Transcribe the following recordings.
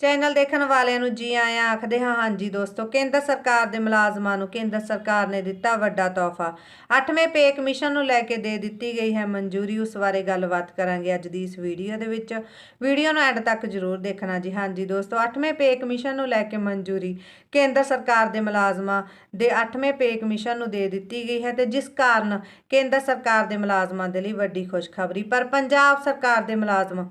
Channel ਦੇਖਣ ਵਾਲਿਆਂ ਨੂੰ ਜੀ ਆਇਆਂ ਆਖਦੇ ਹਾਂ, ਹਾਂਜੀ ਦੋਸਤੋ, ਕੇਂਦਰ ਸਰਕਾਰ ਦੇ ਮੁਲਾਜ਼ਮਾਂ ਨੂੰ, ਕੇਂਦਰ ਸਰਕਾਰ ਨੇ ਦਿੱਤਾ ਵੱਡਾ ਤੋਹਫਾ। 8ਵੇਂ ਪੇ ਕਮਿਸ਼ਨ ਨੂੰ ਲੈ ਕੇ ਦੇ ਦਿੱਤੀ ਗਈ ਹੈ ਮਨਜ਼ੂਰੀ, ਉਸ ਬਾਰੇ ਗੱਲਬਾਤ ਕਰਾਂਗੇ ਅੱਜ ਦੀ ਇਸ ਵੀਡੀਓ ਦੇ ਵਿੱਚ। ਵੀਡੀਓ ਨੂੰ ਐਂਡ ਤੱਕ ਜ਼ਰੂਰ ਦੇਖਣਾ ਜੀ। ਹਾਂਜੀ ਦੋਸਤੋ 8ਵੇਂ ਪੇ ਕਮਿਸ਼ਨ ਨੂੰ ਲੈ ਕੇ ਮਨਜ਼ੂਰੀ ਕੇਂਦਰ ਸਰਕਾਰ ਦੇ ਮੁਲਾਜ਼ਮਾਂ ਦੇ 8ਵੇਂ ਪੇ ਕਮਿਸ਼ਨ ਨੂੰ ਦੇ ਦਿੱਤੀ ਗਈ ਹੈ ਤੇ ਜਿਸ ਕਾਰਨ ਕੇਂਦਰ ਸਰਕਾਰ ਦੇ ਮੁਲਾਜ਼ਮਾਂ ਦੇ ਲਈ ਵੱਡੀ ਖੁਸ਼ਖਬਰੀ। ਪਰ ਪੰਜਾਬ ਸਰਕਾਰ ਦੇ ਮੁਲਾਜ਼ਮ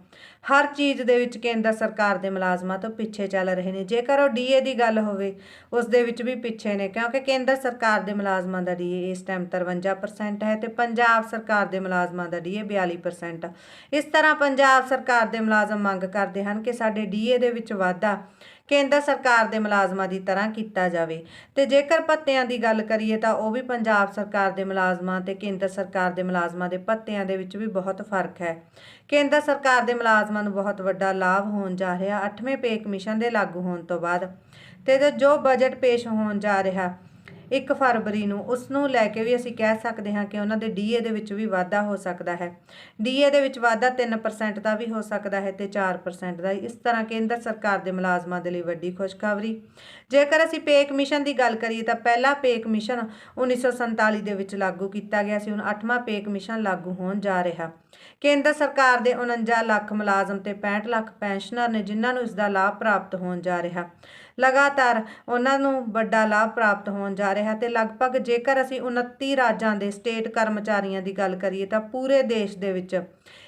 ਹਰ ਚੀਜ਼ ਦੇ ਵਿੱਚ ਕੇਂਦਰ ਸਰਕਾਰ ਦੇ ਮੁਲਾਜ਼ਮਾਂ ਤੋਂ ਪਿੱਛੇ ਚੱਲ ਰਹੇ ਨੇ। ਜੇਕਰ ਉਹ ਡੀਏ ਦੀ ਗੱਲ ਹੋਵੇ, ਉਸ ਦੇ ਵਿੱਚ ਵੀ ਪਿੱਛੇ ਨੇ, ਕਿਉਂਕਿ ਕੇਂਦਰ ਸਰਕਾਰ ਦੇ ਮੁਲਾਜ਼ਮਾਂ ਦਾ ਡੀਏ ਇਸ ਟਾਈਮ 53% ਹੈ ਤੇ ਪੰਜਾਬ ਸਰਕਾਰ ਦੇ ਮੁਲਾਜ਼ਮਾਂ ਦਾ ਡੀਏ 42% ਇਸ ਤਰ੍ਹਾਂ ਪੰਜਾਬ ਸਰਕਾਰ ਦੇ ਮੁਲਾਜ਼ਮ ਮੰਗ ਕਰਦੇ ਹਨ ਕਿ ਸਾਡੇ ਡੀਏ ਦੇ ਵਿੱਚ ਵਾਧਾ ਕੇਂਦਰ ਸਰਕਾਰ ਦੇ ਮੁਲਾਜ਼ਮਾਂ ਦੀ ਤਰ੍ਹਾਂ ਕੀਤਾ ਜਾਵੇ। ਤੇ ਜੇਕਰ ਭੱਤਿਆਂ ਦੀ ਗੱਲ ਕਰੀਏ ਤਾਂ ਉਹ ਵੀ ਪੰਜਾਬ ਸਰਕਾਰ ਦੇ ਮੁਲਾਜ਼ਮਾਂ ਤੇ ਕੇਂਦਰ ਸਰਕਾਰ ਦੇ ਮੁਲਾਜ਼ਮਾਂ ਦੇ ਭੱਤਿਆਂ ਦੇ ਵਿੱਚ ਵੀ ਬਹੁਤ ਫ਼ਰਕ ਹੈ। ਕੇਂਦਰ ਸਰਕਾਰ ਦੇ ਮੁਲਾਜ਼ਮਾਂ ਨੂੰ ਬਹੁਤ ਵੱਡਾ ਲਾਭ ਹੋਣ ਜਾ ਰਿਹਾ 8ਵੇਂ ਪੇ ਕਮਿਸ਼ਨ ਦੇ ਲਾਗੂ ਹੋਣ ਤੋਂ ਬਾਅਦ। ਤੇ ਜੋ- ਜੋ ਬਜਟ ਪੇਸ਼ ਹੋਣ ਜਾ ਰਿਹਾ 1 ਫਰਵਰੀ ਨੂੰ ਉਸ ਨੂੰ ਲੈ ਕੇ ਵੀ ਅਸੀਂ ਕਹਿ ਸਕਦੇ ਹਾਂ ਕਿ ਉਹਨਾਂ ਦੇ ਡੀਏ ਦੇ ਵਿੱਚ ਵੀ ਵਾਧਾ ਹੋ ਸਕਦਾ ਹੈ। ਡੀਏ ਦੇ ਵਿੱਚ ਵਾਧਾ 3% ਦਾ ਵੀ ਹੋ ਸਕਦਾ ਹੈ ਤੇ 4% ਦਾ। ਇਸ ਤਰ੍ਹਾਂ ਕੇਂਦਰ ਸਰਕਾਰ ਦੇ ਮੁਲਾਜ਼ਮਾਂ ਦੇ ਲਈ ਵੱਡੀ ਖੁਸ਼ਖਬਰੀ। ਜੇਕਰ ਅਸੀਂ ਪੇ ਕਮਿਸ਼ਨ ਦੀ ਗੱਲ ਕਰੀਏ ਤਾਂ ਪਹਿਲਾ ਪੇ ਕਮਿਸ਼ਨ 1947 ਦੇ ਵਿੱਚ ਲਾਗੂ ਕੀਤਾ ਗਿਆ ਸੀ। ਹੁਣ 8ਵਾਂ ਪੇ ਕਮਿਸ਼ਨ ਲਾਗੂ ਹੋਣ ਜਾ ਰਿਹਾ। ਕੇਂਦਰ ਸਰਕਾਰ ਦੇ 49 ਲੱਖ ਮੁਲਾਜ਼ਮ ਤੇ 65 ਲੱਖ ਪੈਨਸ਼ਨਰ ਨੇ ਜਿਨ੍ਹਾਂ ਨੂੰ ਇਸ ਦਾ ਲਾਭ ਪ੍ਰਾਪਤ ਹੋਣ ਜਾ ਰਿਹਾ। ਲਗਾਤਾਰ ਉਹਨਾਂ ਨੂੰ ਵੱਡਾ ਲਾਭ ਪ੍ਰਾਪਤ ਹੋਣ ਜਾ ਰਿਹਾ। ਤੇ ਲਗਭਗ ਜੇਕਰ ਅਸੀਂ 29 ਰਾਜਾਂ ਦੇ ਸਟੇਟ ਕਰਮਚਾਰੀਆਂ ਦੀ ਗੱਲ ਕਰੀਏ ਤਾਂ ਪੂਰੇ ਦੇਸ਼ ਦੇ ਵਿੱਚ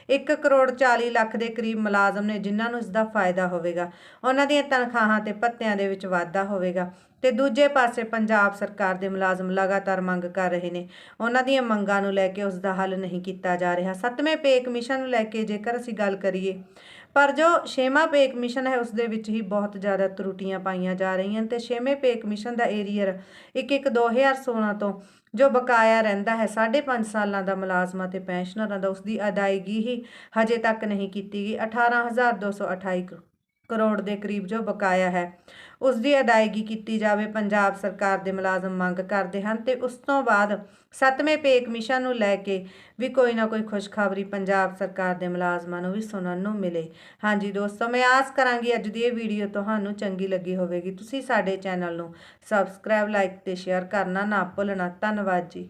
1 ਕਰੋੜ 40 ਲੱਖ ਦੇ ਕਰੀਬ ਮੁਲਾਜ਼ਮ ਨੇ ਜਿਨ੍ਹਾਂ ਨੂੰ ਇਸ ਦਾ ਫਾਇਦਾ ਹੋਵੇਗਾ। ਉਹਨਾਂ ਦੀਆਂ ਤਨਖਾਹਾਂ ਤੇ ਭੱਤਿਆਂ ਦੇ ਵਿੱਚ ਵਾਧਾ ਹੋਵੇਗਾ ਤੇ ਦੂਜੇ ਪਾਸੇ ਪੰਜਾਬ ਸਰਕਾਰ ਦੇ ਮੁਲਾਜ਼ਮ ਲਗਾਤਾਰ ਮੰਗ ਕਰ ਰਹੇ ਨੇ। ਉਹਨਾਂ ਦੀਆਂ ਮੰਗਾਂ ਨੂੰ ਲੈ ਕੇ ਉਸ ਦਾ ਹੱਲ ਨਹੀਂ ਕੀਤਾ ਜਾ ਰਿਹਾ। ਸੱਤਵੇਂ ਪੇ ਕਮਿਸ਼ਨ ਨੂੰ ਲੈ ਕੇ ਜੇਕਰ ਅਸੀਂ ਗੱਲ ਕਰੀਏ, ਪਰ ਜੋ ਛੇਵਾਂ ਪੇ ਕਮਿਸ਼ਨ ਹੈ ਉਸ ਦੇ ਵਿੱਚ ਹੀ ਬਹੁਤ ਜ਼ਿਆਦਾ ਤਰੁੱਟੀਆਂ ਪਾਈਆਂ ਜਾ ਰਹੀਆਂ ਨੇ ਤੇ ਛੇਵੇਂ ਪੇ ਕਮਿਸ਼ਨ ਦਾ ਏਰੀਅਰ 1 1 2016 ਤੋਂ ਜੋ ਬਕਾਇਆ ਰਹਿੰਦਾ ਹੈ 5.5 ਸਾਲਾਂ ਦਾ ਮੁਲਾਜ਼ਮਾਂ ਤੇ ਪੈਨਸ਼ਨਰਾਂ ਦਾ ਉਸ ਦੀ ਅਦਾਇਗੀ ਹੀ ਹਜੇ ਤੱਕ ਨਹੀਂ ਕੀਤੀ ਗਈ। 18228 ਕ- ਕਰੋੜ ਦੇ ਕਰੀਬ ਜੋ ਬਕਾਇਆ ਹੈ ਉਸ ਦੀ ਅਦਾਇਗੀ ਕੀਤੀ ਜਾਵੇ, ਪੰਜਾਬ ਸਰਕਾਰ ਦੇ ਮੁਲਾਜ਼ਮ ਮੰਗ ਕਰਦੇ ਹਨ ਤੇ ਉਸ ਤੋਂ ਬਾਅਦ ਸੱਤਵੇਂ ਪੇ ਕਮਿਸ਼ਨ ਨੂੰ ਲੈ ਕੇ ਵੀ ਕੋਈ ਨਾ ਕੋਈ ਖੁਸ਼ਖਬਰੀ ਪੰਜਾਬ ਸਰਕਾਰ ਦੇ ਮੁਲਾਜ਼ਮਾਂ ਨੂੰ ਵੀ ਸੁਣਨ ਨੂੰ ਮਿਲੇ। ਹਾਂਜੀ ਦੋਸਤੋ, ਮੈਂ ਆਸ ਕਰਾਂਗੀ ਅੱਜ ਦੀ ਇਹ ਵੀਡੀਓ ਤੁਹਾਨੂੰ ਚੰਗੀ ਲੱਗੀ ਹੋਵੇਗੀ। ਤੁਸੀਂ ਸਾਡੇ ਚੈਨਲ ਨੂੰ ਸਬਸਕ੍ਰਾਈਬ, ਲਾਈਕ ਤੇ ਸ਼ੇਅਰ ਕਰਨਾ ਨਾ ਭੁੱਲਣਾ। ਧੰਨਵਾਦ ਜੀ।